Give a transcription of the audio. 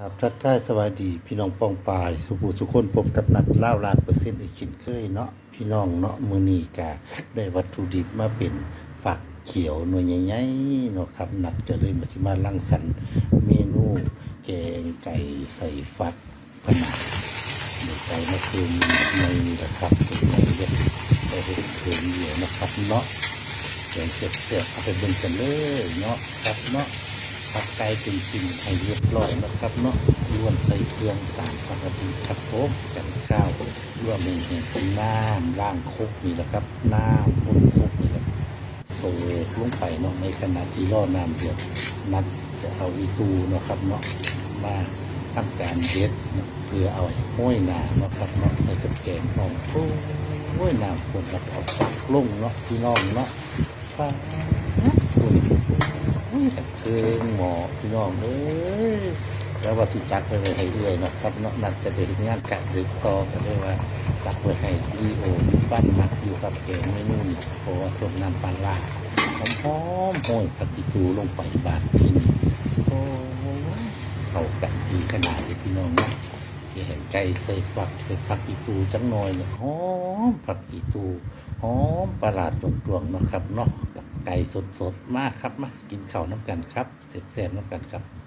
ครับทักทายสวัสดี พี่น้องปองปายสุภูสุคนพบกับนัดเล่าลานเปอร์เซ็นต์อีกขินเคยเนาะพี่น้องเนาะมือนีกาได้วัตถุดิบมาเป็นฝักเขียวหน่วยใหญ่ๆเนาะครับนัดก็เลยมาสิมาลังสรรค์เมนูแกงไก่ใส่ฟักผนาเดี๋ยวไก่มาคืนในนะครับเป็นในเด็ดได้เห็นเคืนเดียวนะครับเนาะแกงเสร็จๆเอาไปบิ่งกันเลยเนาะครับเนาะ ผัดไก่เป็นสิ่งให้เรียบร้อยนะครับเนาะล้วนใส่เครื่องตามปกติครับผมกันข้าวรวมหนึ่งเนเป็นน้ำล่างคกนี่แหละครับน้ำบนคกนี่แหละโซกลงไปเนาะในขณะที่รอน้ำเดือดนัดจะเอาอีตูเนาะครับเนาะมาทำการเด็ดเพื่อเอาห้อยหนาเนาะครับเนาะใส่กระแกงหอมโอ้ยน้ำคนล้วก็เอาตักลงเนาะพี่น้องเนาะป้า คุณอุ้ยงหมอพี่น้องเอ้ยแล้วว่าสิจักไปเลยให้เรื่อยเนาะครับเนาะนัดจะเป็นงานกะดึกต่อกันเลยว่าจักไปให้ดีโอปั้นมักอยู่กับแกงเมนูนี่เพราะว่าสดน้ำปลาลาหอมหอมโอ้ยผักอีตูลงไปบาดที่นี่โอ้เข้ากันดีขนาดเลยพี่น้องเนาะที่เห็นไก่ใส่ฝักใส่ผักอีตูจังหน่อยเนี่ยหอมผักอีตูหอมประหลาดตวงๆนะครับเนาะกับไก่สดๆมากครับมากินข้าวน้ำกันครับเสร็จๆน้ำกันครับ